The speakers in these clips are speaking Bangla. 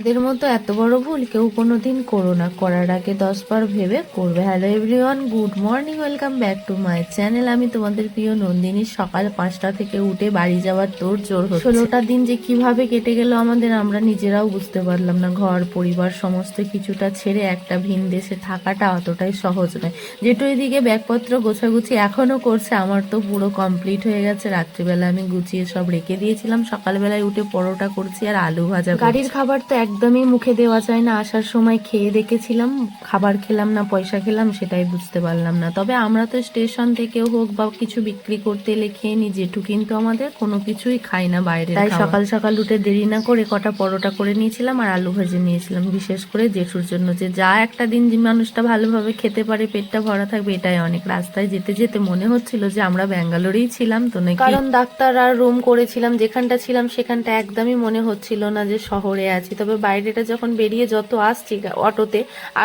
এদের মতো এত বড় ভুল কেউ কোনোদিন করো না। করার আগে দশ বার ভেবে করবে। Hello everyone good morning welcome back to my channel আমি তোমাদের প্রিয় নন্দিনী, সকাল পাঁচটা থেকে উঠে বাড়ি যাওয়ার তোর জোর হচ্ছে। ষোলোটা দিন যে কীভাবে কেটে গেল আমাদের আমরা নিজেরাও বুঝতে পারলাম না। ঘর, পরিবার, সমস্ত কিছুটা ছেড়ে একটা ভিন দেশে থাকাটা অতটাই সহজ নয়। যেটু এদিকে ব্যাগপত্র গোছাগুছি এখনও করছে। আমার তো পুরো কমপ্লিট হয়ে গেছে। রাত্রিবেলা আমি গুছিয়ে সব রেখে দিয়েছিলাম। সকালবেলায় উঠে পরোটা করছি আর আলু ভাজা। গাড়ির খাবার তো একদমই মুখে দেওয়া যায় না। আসার সময় খেয়ে দেখেছিলাম খাবার খেলাম না পয়সা খেলাম সেটাই বুঝতে পারলাম না। তবে আমরা তো স্টেশন থেকেও হোক বা কিছু বিক্রি করতে এলে খেয়ে নি জেঠু কিন্তু আমাদের কোনো কিছুই খাই না বাইরে তাই সকাল সকাল উঠে দেরি না করে কটা পরোটা করে নিয়েছিলাম আর আলু ভেজে নিয়েছিলাম বিশেষ করে জেঠুর জন্য। যে যা একটা দিন যে মানুষটা ভালোভাবে খেতে পারে পেটটা ভরা থাকবে এটাই অনেক। রাস্তায় যেতে যেতে মনে হচ্ছিল যে আমরা ব্যাঙ্গালোরেই ছিলাম তো নাকি? কারণ ডাক্তার আর রুম করেছিলাম যেখানটা ছিলাম সেখানটা একদমই মনে হচ্ছিল না যে শহরে আছি। তবে বাইরেটা যখন বেরিয়ে যত আসছি অটোতে,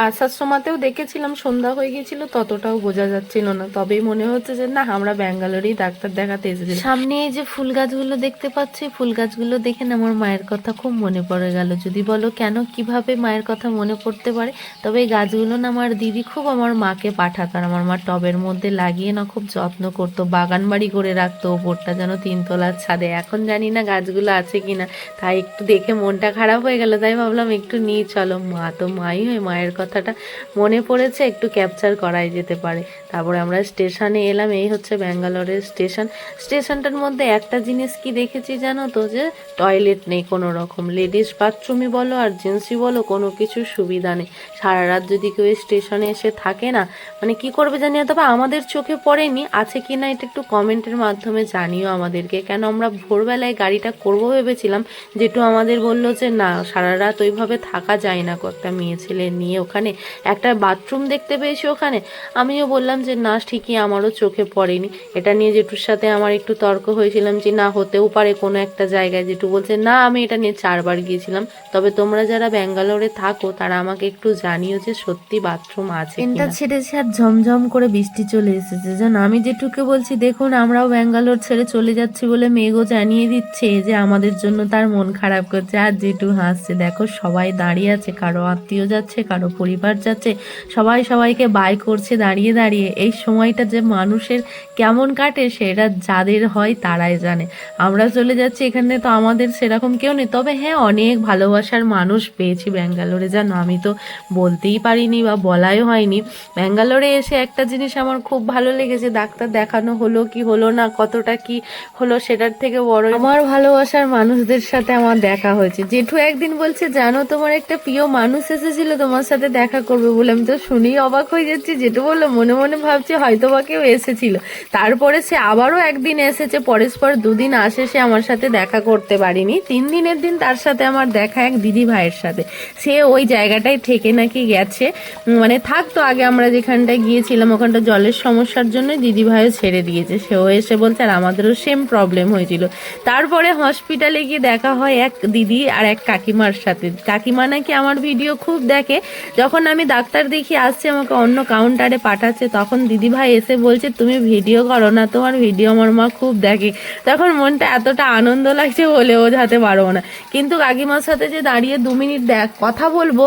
আসার সময়তেও দেখেছিলাম সন্ধ্যা হয়ে গেছিল ততটাও বোঝা যাচ্ছিল না। তবেই মনে হচ্ছে যে, না, আমরা ব্যাঙ্গালোরেই ডাক্তার দেখাতে এসেছি সামনে এই যে ফুল গাছগুলো দেখতে পাচ্ছি, ফুল গাছগুলো দেখে না আমার মায়ের কথা খুব মনে পড়ে গেল। যদি বলো কেন, কীভাবে মায়ের কথা মনে পড়তে পারে? তবে এই গাছগুলো না আমার দিদি খুব আমার মাকে পাঠাতো, আর আমার মা টবের মধ্যে লাগিয়ে না খুব যত্ন করতো, বাগান বাড়ি করে রাখতো, ওপরটা যেন তিনতলার ছাদে। এখন জানি না গাছগুলো আছে কিনা, তাই একটু দেখে মনটা খারাপ হয়ে গেল। তাই ভাবলাম একটু নিয়ে চলো। মা তো মাই হয় মায়ের কথাটা মনে পড়েছে, একটু ক্যাপচার করাই যেতে পারে। তারপরে আমরা স্টেশনে এলাম, এই হচ্ছে ব্যাঙ্গালোরের স্টেশন স্টেশনটার মধ্যে একটা জিনিস কি দেখেছি জানো তো, যে টয়লেট নেই কোনো রকম লেডিস বাথরুমই বলো আর জেন্টসই বলো, কোনো কিছু সুবিধা নেই। সারা রাত যদি কেউ স্টেশনে এসে থাকে না মানে কি করবে জানি তবে আমাদের চোখে পড়েনি। আছে কি না এটা একটু কমেন্টের মাধ্যমে জানিও আমাদেরকে। কেন আমরা ভোরবেলায় গাড়িটা করব ভেবেছিলাম, যেটু আমাদের বলল যে না, সারা রাত ওইভাবে থাকা যায় না একটা মেয়ে ছেলে নিয়ে ওখানে। একটা বাথরুম দেখতে পেয়েছি ওখানে। আমিও বললাম যে, না, ঠিকই আমারও চোখে পড়েনি। এটা নিয়ে জেঠুর সাথে আমার একটু তর্ক হয়েছিলাম যে, না হতেও পারে কোনো একটা জায়গায়। জেঠু বলছে, না, আমি এটা নিয়ে চারবার গিয়েছিলাম। তবে তোমরা যারা ব্যাঙ্গালোরে থাকো, তারা আমাকে একটু জানিও যে, সত্যি বাথরুম আছে ট্রেনটা ছেড়েছে আর ঝমঝম করে বৃষ্টি চলে এসেছে যেন আমি যেটুকে বলছি, দেখুন, আমরাও ব্যাঙ্গালোর ছেড়ে চলে যাচ্ছি বলে মেঘও জানিয়ে দিচ্ছে যে, আমাদের জন্য তার মন খারাপ করছে। আর জেঠু হাসছে দেখো সবাই দাঁড়িয়ে আছে, কারও আত্মীয় যাচ্ছে, কারও পরিবার যাচ্ছে, সবাই সবাইকে বাই করছে দাঁড়িয়ে দাঁড়িয়ে। এই সময়টা যে মানুষের কেমন কাটে সেটা যাদের হয় তারাই জানে। আমরা চলে যাচ্ছি, এখানে তো আমাদের সেরকম কেউ নেই। তবে হ্যাঁ অনেক ভালোবাসার মানুষ পেয়েছি ব্যাঙ্গালোরে। জানো, আমি তো বলতেই পারিনি বা বলাই হয়নি। ব্যাঙ্গালোরে এসে একটা জিনিস আমার খুব ভালো লেগেছে, ডাক্তার দেখানো হলো কি হলো না, কতটা কি হলো সেটার থেকে বড় আমার ভালোবাসার মানুষদের সাথে আমার দেখা হয়েছে। জেঠু একদিন বলছে জানো, তোমার একটা প্রিয় মানুষ এসেছিল, তোমার সাথে দেখা করবে বলে। আমি তো শুনেই অবাক হয়ে যাচ্ছি জেঠু বলল, মনে মনে ভাবছি হয়তো বা কেউ এসেছিল। তারপরে সে আবারও একদিন এসেছে, পরস্পর দুদিন আসে সে আমার সাথে দেখা করতে পারিনি। তিন দিনের দিন তার সাথে আমার দেখা এক দিদি ভাইয়ের সাথে। সে ওই জায়গাটায় থেকে নাকি গেছে। মানে থাকতো আগে আমরা যেখানটায় গিয়েছিলাম, ওখানটা জলের সমস্যার জন্য দিদি ভাইও ছেড়ে দিয়েছে। সেও এসে বলছে, আর আমাদেরও সেম প্রবলেম হয়েছিল। তারপরে হসপিটালে গিয়ে দেখা হয় এক দিদি আর এক কাকিমার সাথে। কাকিমা নাকি আমার ভিডিও খুব দেখে। যখন আমি ডাক্তার দেখি আসছে, আমাকে অন্য কাউন্টারে পাঠাচ্ছে, তখন দিদি ভাই এসে বলছে, তুমি ভিডিও করো না, তোমার ভিডিও আমার মা খুব দেখে। তখন মনটা এতটা আনন্দ লাগছে বলে বোঝাতে পারব না। কিন্তু কাকিমার সাথে যে দাঁড়িয়ে দু মিনিট দেখ কথা বলব,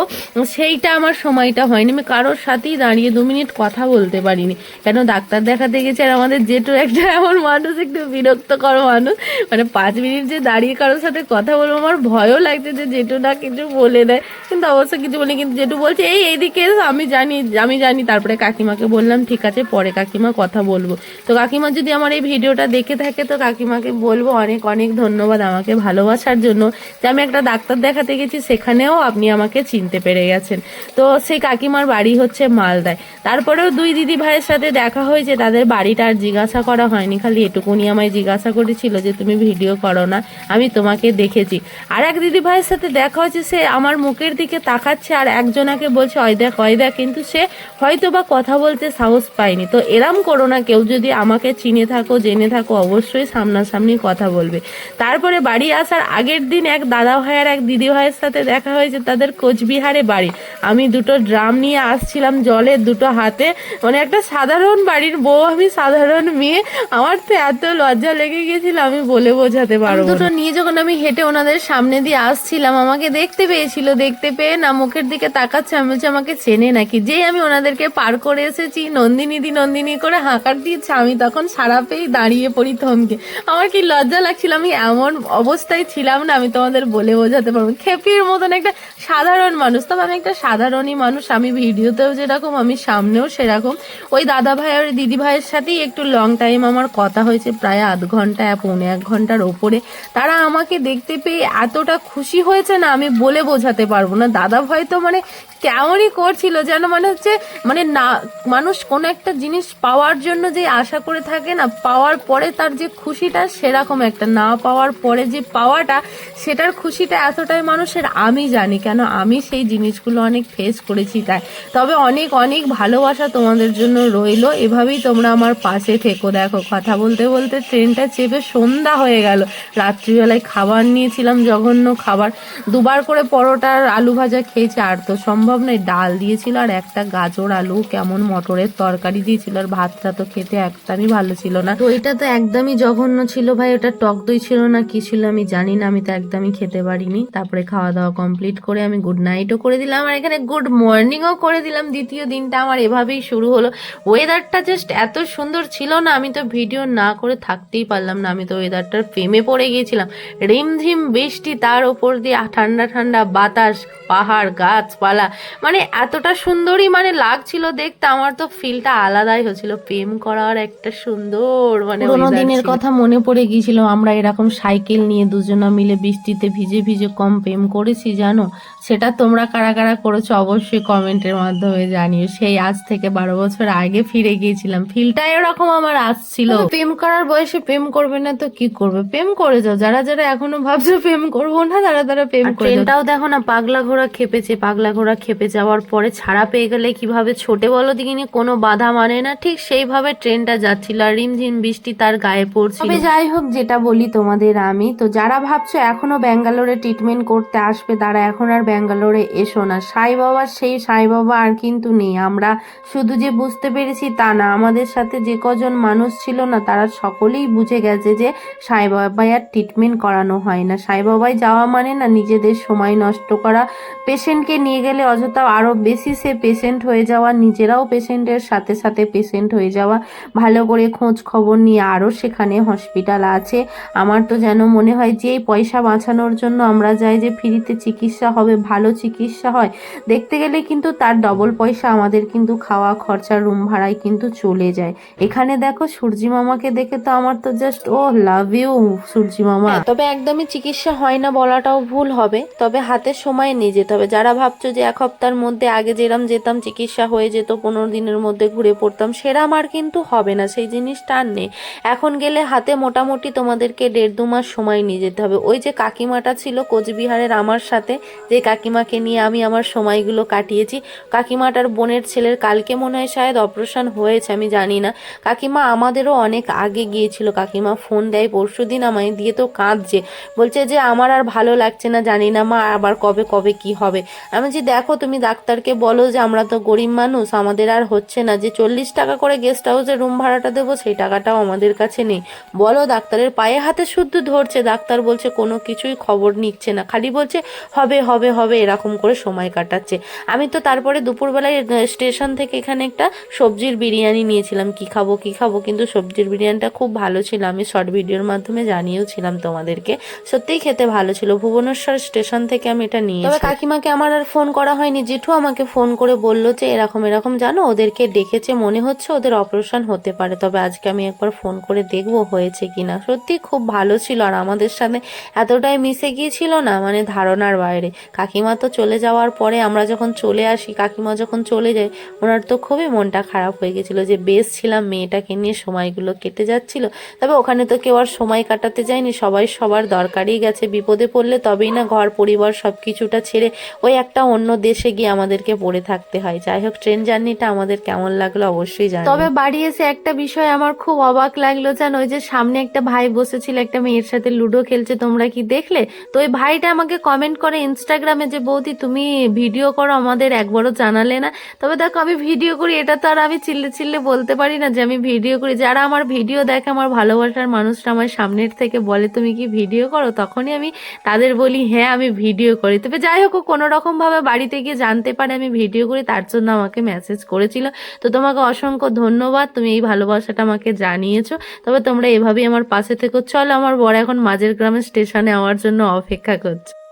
সেইটা আমার সময়টা হয়নি। আমি কারোর সাথেই দাঁড়িয়ে দু মিনিট কথা বলতে পারিনি। কেন ডাক্তার দেখাতে গেছে আর আমাদের যেটু একটা এমন মানুষ, একটু বিরক্তকর মানুষ। মানে পাঁচ মিনিট যে দাঁড়িয়ে কারোর সাথে কথা বলব, আমার ভয়ও লাগছে যে জেঠু না, কিছু বলে দেয়। কিন্তু অবশ্য কিছু বলি কিন্তু জেঠু বলছে, এই এইদিকে আমি জানি আমি জানি। তারপরে কাকিমাকে বললাম, ঠিক আছে, পরে কাকিমা কথা বলব। তো কাকিমা যদি আমার এই ভিডিওটা দেখে থাকে, তো কাকিমাকে বলব, অনেক অনেক ধন্যবাদ আমাকে ভালোবাসার জন্য যে আমি একটা ডাক্তার দেখাতে গেছি, সেখানেও আপনি আমাকে চিনতে পেরে গেছেন। তো সেই কাকিমার বাড়ি হচ্ছে মালদায়। তারপরেও দুই দিদি ভাইয়ের সাথে দেখা হয়েছে, তাদের বাড়িটা আর জিজ্ঞাসা করা হয়নি, খালি এটুকুনি আমায় জিজ্ঞাসা করেছিল যে, তুমি ভিডিও করো না, আমি তোমাকে দেখেছি। আর এক দিদি ভাইয়ের সাথে দেখা হয়েছে সে আমার মুখের দিকে তাকাচ্ছে আর একজনাকে বলছে অয় দেখ অয় দেখ। কিন্তু সে হয়তো বা কথা বলতে সাহস পায়নি। তো এরম করো না কেউ যদি আমাকে চিনে থাকো জেনে থাকো অবশ্যই সামনাসামনি কথা বলবে। তারপরে বাড়ি আসার আগের দিন এক দাদা ভাই আর এক দিদি ভাইয়ের সাথে দেখা হয়েছে তাদের কোচবিহারে বাড়ি। আমি দুটো ড্রাম নিয়ে আসছিলাম জলের দুটো হাতে। মানে একটা সাধারণ বাড়ির বউ আমি সাধারণ মেয়ে। আমার তো এত লজ্জা লেগে গেছিল আমি বলে বোঝাতে পারব দুটো নিয়ে যখন আমি হেঁটে ওনাদের সামনে দিয়ে আসছিলাম আমাকে আমাকে দেখতে পেয়েছিল, দেখতে পেয়ে না মুখের দিকে তাকাচ্ছে, আমি বলছি, আমাকে চেনে নাকি? যেই আমি ওনাদেরকে পার করে এসেছি, নন্দিনী দি নন্দিনী করে হাঁকার দিয়েছে আমি তখন সারা পেয়ে দাঁড়িয়ে পড়ি থমকে। আমার কি লজ্জা লাগছিল, আমি এমন অবস্থায় ছিলাম না, আমি তোমাদের বলে বোঝাতে পারব খেপির মতন একটা সাধারণ মানুষ, তবে আমি একটা সাধারণই মানুষ, আমি ভিডিওতেও যেরকম, আমি সামনেও সেরকম। ওই দাদা ভাই আর দিদি ভাইয়ের সাথেই একটু লং টাইম আমার কথা হয়েছে, প্রায় আধ ঘণ্টা, পৌনে এক ঘণ্টার ওপরে। তারা আমাকে দেখতে পেয়ে এতটা খুশি হয়েছে না আমি বলে বোঝাতে পারব না। দাদা ভাই তো মানে কেমনই করছিল যেন মানে হচ্ছে মানে না, মানুষ কোনো একটা জিনিস পাওয়ার জন্য যে আশা করে থাকে না, পাওয়ার পরে তার যে খুশিটা সেরকম একটা, না পাওয়ার পরে যে পাওয়াটা, সেটার খুশিটা এতটাই মানুষের, আমি জানি। কেন? আমি সেই জিনিসগুলো অনেক ফেস করেছি তাই। তবে অনেক অনেক ভালোবাসা তোমাদের জন্য রইল। এভাবেই তোমরা আমার পাশে থেকো। দেখো, কথা বলতে বলতে ট্রেনটা চেপে সন্ধ্যা হয়ে গেল। রাত্রিবেলায় খাবার নিয়েছিলাম, জঘন্য খাবার। দুবার করে পরোটা আর আলু ভাজা খেয়েছি, আর তো সম্ভব নয়। ডাল দিয়েছিল আর একটা গাজর, আলু, কেমন মটরের তরকারি দিয়েছিল আর ভাতটা তো খেতে একদমই ভালো ছিল না। তো এটা তো একদমই জঘন্য ছিল ভাই, ওটা টক দই ছিল না, কি ছিল আমি জানি না, আমি তো একদমই খেতে পারিনি। তারপরে খাওয়া দাওয়া কমপ্লিট করে আমি গুড নাইটও করে দিলাম আর এখানে গুড মর্নিংও করে দিলাম। দ্বিতীয় দিনটা আমার এভাবেই শুরু হলো। ওয়েদারটা জাস্ট এত সুন্দর ছিল না, আমি তো ভিডিও না করে থাকতেই পারলাম না। আমি তো ওয়েদারটার প্রেমে পড়ে গিয়েছিলাম। রিমঝিম বৃষ্টি, তার ওপর দিয়ে ঠান্ডা ঠান্ডা বাতাস, পাহাড়, গাছপালা মানে এতটা সুন্দরই মানে লাগছিল দেখতে আমার তো ফিলটা আলাদাই হচ্ছিল। প্রেম করার একটা সুন্দর মানে পুরোনো দিনের কথা মনে পড়ে গিয়েছিল আমরা এরকম সাইকেল নিয়ে দুজনা মিলে বৃষ্টিতে ভিজে ভিজে কম প্রেম করেছি জানো? সেটা তোমরা কারা কারা করেছ অবশ্যই কমেন্টের মাধ্যমে জানিও। সেই আজ থেকে বারো বছর আগে ফিরে গিয়েছিলাম। ফিলটা এরকম আমার আসছিল। প্রেম করার বয়সে প্রেম করবে না তো কি করবে? প্রেম করে যাও। যারা যারা এখনও ভাবছ প্রেম করব না তারা তারা প্রেম করে ট্রেনটাও দেখো না পাগলা ঘোড়া খেপেছে পাগলা ঘোড়া খেপে যাওয়ার পরে ছাড়া পেয়ে গেলে কীভাবে ছোটে বলো দিকিনি কোনো বাধা মানে না। ঠিক সেইভাবে ট্রেনটা যাচ্ছিল আর রিমঝিম বৃষ্টি তার গায়ে পড়ছে তবে যাই হোক যেটা বলি তোমাদের আমি তো যারা ভাবছ এখনও ব্যাঙ্গালোরে ট্রিটমেন্ট করতে আসবে তারা এখন আর ব্যাঙ্গালোরে এসো না। সাই বাবা, সেই সাই বাবা আর কিন্তু নেই। আমরা শুধু যে বুঝতে পেরেছি তা না। আমাদের সাথে যে কজন মানুষ ছিল না, তারা সকলেই বুঝে গেছে যে সাই বাবাই আর ট্রিটমেন্ট করানো হয় না। সাই বাবাই যাওয়া মানে না নিজেদের সময় নষ্ট করা। পেশেন্টকে নিয়ে গেলে অযথা আরও বেশি সে পেশেন্ট হয়ে যাওয়া, নিজেরাও পেশেন্টের সাথে সাথে পেশেন্ট হয়ে যাওয়া। ভালো করে খোঁজ খবর নিয়ে আরও সেখানে হসপিটাল আছে। আমার তো যেন মনে হয় যে পয়সা বাঁচানোর জন্য আমরা যাই যে ফ্রিতে চিকিৎসা হবে ভালো চিকিৎসা হয়। দেখতে গেলে কিন্তু তার ডবল পয়সা আমাদের কিন্তু খাওয়া খরচা রুম ভাড়ায় কিন্তু চলে যায়। এখানে দেখো সূর্যি মামাকে দেখে তো আমার তো জাস্ট ও লাভ ইউ সূর্যি মামা। তবে একদমই চিকিৎসা হয় না বলাটাও ভুল হবে। তবে হাতে সময় নিয়ে যেতে হবে। যারা ভাবছ যে এক সপ্তাহের মধ্যে আগে যেরাম যেতাম চিকিৎসা হয়ে যেত, পনেরো দিনের মধ্যে ঘুরে পড়তাম, সেরাম আর কিন্তু হবে না। সেই জিনিসটা আর নেই। এখন গেলে হাতে মোটামুটি তোমাদেরকে দেড় দু মাস সময় নিয়ে যেতে হবে। ওই যে কাকিমাটা ছিল কোচবিহারের আমার সাথে, যে কাকিমাকে নিয়ে আমি আমার সময়গুলো কাটিয়েছি। কাকিমাটার বোনের ছেলের কালকে মনে হয় শায়দ অপারেশন হয়েছে, আমি জানি না। কাকিমা আমাদেরও অনেক আগে গিয়েছিল। কাকিমা ফোন দেয়, পরশু দিন আমায় দিয়ে তো কাঁদছে। বলছে যে, আমার আর ভালো লাগছে না, জানি না মা, আবার কবে কবে কি হবে? আমি বলছি, দেখো তুমি ডাক্তারকে বলো যে, আমরা তো গরিব মানুষ, আমাদের আর হচ্ছে না যে, চল্লিশ টাকা করে গেস্ট হাউসে রুম ভাড়াটা দেবো, সেই টাকাটাও আমাদের কাছে নেই। বলো, ডাক্তারের পায়ে হাতে শুদ্ধ ধরছে। ডাক্তার বলছে, কোনো কিছুই খবর নিচ্ছে না। খালি বলছে, হবে হবে হবে এরকম করে সময় কাটাচ্ছে। আমি তো তারপরে দুপুরবেলায় স্টেশন থেকে এখানে একটা সবজির বিরিয়ানি নিয়েছিলাম। কি খাব কি খাব? কিন্তু সবজির বিরিয়ানিটা খুব ভালো ছিল। আমি শর্ট ভিডিওর মাধ্যমে জানিয়েওছিলাম তোমাদেরকে। সত্যিই খেতে ভালো ছিল। ভুবনেশ্বর স্টেশন থেকে আমি এটা নিয়ে তবে কাকিমাকে আমার আর ফোন করা হয়নি। জেঠু আমাকে ফোন করে বলল যে, এরকম এরকম। জানো, ওদেরকে ডেকেছে, মনে হচ্ছে ওদের অপারেশন হতে পারে। তবে আজকে আমি একবার ফোন করে দেখব হয়েছে কিনা। সত্যি খুব ভালো ছিল। আর আমাদের সাথে এতটাই মিশে গিয়েছিল না মানে ধারণার বাইরে। কাকিমা তো চলে যাওয়ার পরে আমরা যখন চলে আসি, কাকিমা যখন চলে যায়, ওনার তো খুবই মনটা খারাপ হয়ে গেছিল যে বেশ ছিলাম, মেয়েটাকে নিয়ে সময়গুলো কেটে যাচ্ছিল। তবে ওখানে তো কেউ আর সময় কাটাতে যায়নি, সবাই সবার দরকারই গেছে। বিপদে পড়লে তবেই না ঘর, পরিবার সব কিছুটা ছেড়ে ওই একটা অন্য দেশে গিয়ে আমাদেরকে পড়ে থাকতে হয়। যাই হোক, ট্রেন জার্নিটা আমাদের কেমন লাগল অবশ্যই জানি। তবে বাড়ি এসে একটা বিষয় আমার খুব অবাক লাগল, জানো, ওই যে সামনে একটা ভাই বসেছিল, একটা মেয়ের সাথে লুডো খেলছে, তোমরা কি দেখলে? তো ওই ভাইটা আমাকে কমেন্ট করে ইনস্টাগ্রামে যে, বৌদি, তুমি ভিডিও করো, আমাদের একবারও জানালে না। তবে দেখো, আমি ভিডিও করি, এটা তো আর আমি চিল্লে চিল্লে বলতে পারি না যে, আমি ভিডিও করি। যারা আমার ভিডিও দেখে, আমার ভালোবাসার মানুষরা আমার সামনের থেকে বলে, তুমি কি ভিডিও করো? তখনই আমি তাদের বলি হ্যাঁ আমি ভিডিও করি। তবে যাই হোক কোনো রকম ভাবে বাড়িতে গিয়ে জানতে পারে, আমি ভিডিও করি, তার জন্য আমাকে মেসেজ করেছিল। তো তোমাকে অসংখ্য ধন্যবাদ, তুমি এই ভালোবাসাটা আমাকে জানিয়েছো। তবে তোমরা এভাবেই আমার পাশে থেকো। চলো, আমার বড় এখন মাঝের গ্রামের স্টেশনে, আমার জন্য অপেক্ষা করছে।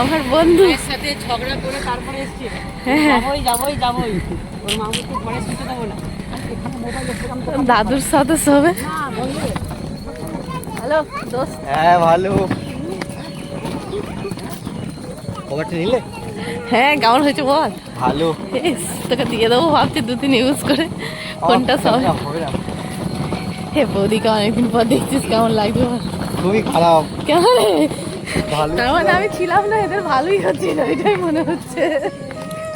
আমার বন্ধু। সাথে ঝগড়া করে তারপরে এসছি। যাবোই যাবোই যাবোই। ওর মামু তো পরে শুতে দেবো না। দাদুর সাথে সবে। হ্যালো দোস্ত। হ্যাঁ ভালো। খবরটা নিলে? হ্যাঁ কেমন হয়েছে বল? ভালো। তোকে দিয়ে দেবো ভাবছি দু তিন ইউজ করে। ফোনটা সব। হবে না। হে বৌদিকে অনেকদিন পর দেখছিস কেমন লাগবে খুবই খারাপ। কেমন? তার মানে আমি ছিলাম না এদের ভালোই হচ্ছিল এটাই মনে হচ্ছে।